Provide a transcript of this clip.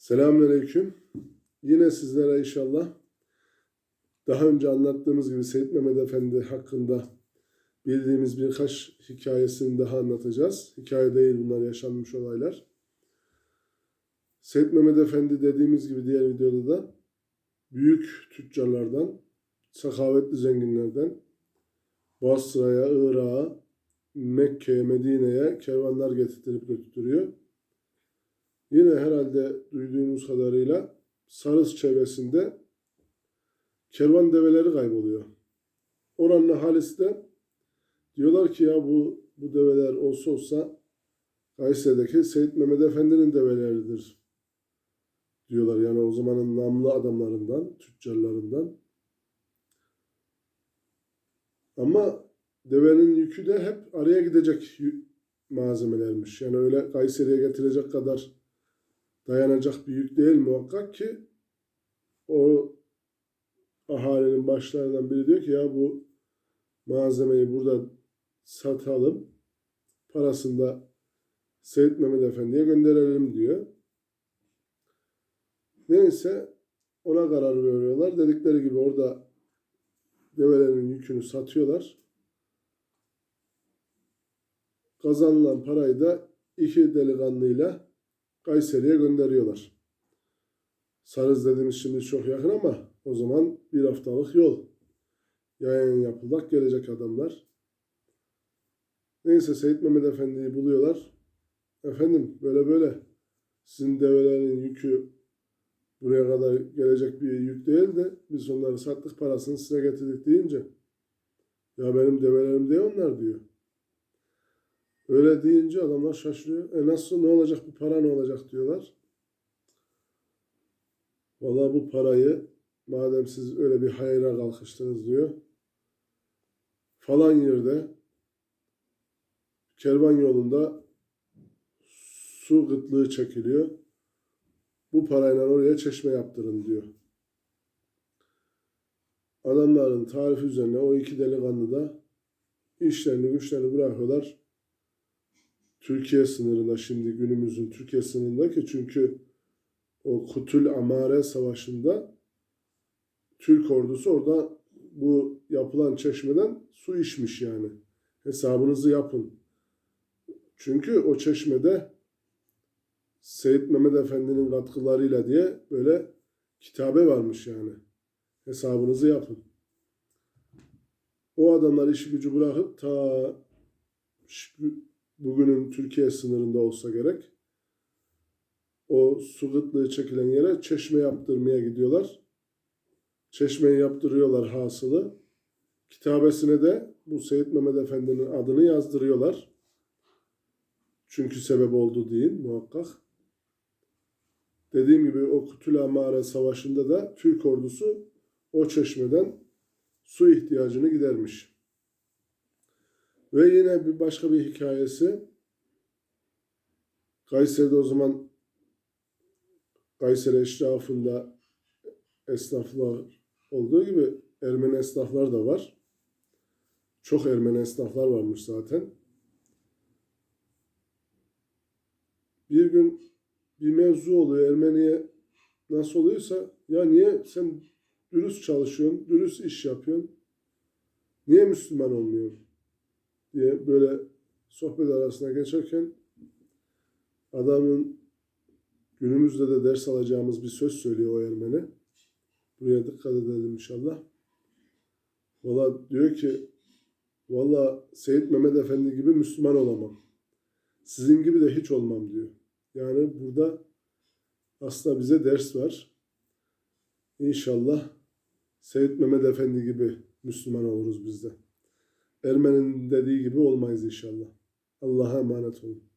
Selamünaleyküm. Yine sizlere inşallah daha önce anlattığımız gibi Seyyid Mehmet Efendi hakkında bildiğimiz birkaç hikayesini daha anlatacağız. Hikaye değil bunlar yaşanmış olaylar. Seyyid Mehmet Efendi dediğimiz gibi diğer videoda da büyük tüccarlardan, sakavetli zenginlerden Basra'ya, Irak'a, Mekke'ye, Medine'ye kervanlar getirttirip götürüyor. Yine herhalde duyduğumuz kadarıyla Sarız çevresinde kervan develeri kayboluyor. Oranın ahalisi de diyorlar ki ya bu bu develer olsa olsa Kayseri'deki Seyit Mehmet Efendi'nin develeridir diyorlar. Yani o zamanın namlı adamlarından, tüccarlarından. Ama devenin yükü de hep araya gidecek malzemelermiş. Yani öyle Kayseri'ye getirecek kadar dayanacak bir yük değil muhakkak ki o ahalinin başlarından biri diyor ki ya bu malzemeyi burada satalım parasını da Seyit Mehmet Efendi'ye gönderelim diyor. Neyse ona karar veriyorlar. Dedikleri gibi orada develerin yükünü satıyorlar. Kazanılan parayı da iki delikanlıyla Kayseri'ye gönderiyorlar. Sarız dediğimiz şimdi çok yakın ama o zaman bir haftalık yol. Yayın yapılacak gelecek adamlar. Neyse Seyit Mehmet Efendi'yi buluyorlar. Efendim böyle böyle sizin develerin yükü buraya kadar gelecek bir yük değil de biz onları sattık parasını size getirdik deyince ya benim develerim değil onlar diyor. Öyle deyince adamlar şaşırıyor. E nasıl ne olacak bu para ne olacak diyorlar. Vallahi bu parayı madem siz öyle bir hayra kalkıştınız diyor. Falan yerde kervan yolunda su kıtlığı çekiliyor. Bu parayla oraya çeşme yaptırın diyor. Adamların tarifi üzerine o iki delikanlı da işlerini güçlerini bırakıyorlar. Türkiye sınırında şimdi günümüzün Türkiye sınırında ki çünkü o Kutul Amare Savaşı'nda Türk ordusu orada bu yapılan çeşmeden su içmiş yani. Hesabınızı yapın. Çünkü o çeşmede Seyit Mehmet Efendi'nin katkılarıyla diye böyle kitabe varmış yani. Hesabınızı yapın. O adamlar işi gücü bırakıp ta bugünün Türkiye sınırında olsa gerek o su kıtlığı çekilen yere çeşme yaptırmaya gidiyorlar. Çeşmeyi yaptırıyorlar hasılı. Kitabesine de bu Seyit Mehmet Efendi'nin adını yazdırıyorlar. Çünkü sebep oldu değil muhakkak. Dediğim gibi o Kutula Mağara Savaşı'nda da Türk ordusu o çeşmeden su ihtiyacını gidermiş. Ve yine bir başka bir hikayesi. Kayseri'de o zaman Kayseri eşrafında esnaflar olduğu gibi Ermeni esnaflar da var. Çok Ermeni esnaflar varmış zaten. Bir gün bir mevzu oluyor Ermeniye nasıl oluyorsa ya niye sen dürüst çalışıyorsun, dürüst iş yapıyorsun, niye Müslüman olmuyorsun diye böyle sohbet arasına geçerken adamın günümüzde de ders alacağımız bir söz söylüyor o Ermeni. Buraya dikkat edelim inşallah. Valla diyor ki valla Seyit Mehmet Efendi gibi Müslüman olamam. Sizin gibi de hiç olmam diyor. Yani burada aslında bize ders var. İnşallah Seyit Mehmet Efendi gibi Müslüman oluruz biz de. Ermeni'nin dediği gibi olmayız inşallah. Allah'a emanet olun.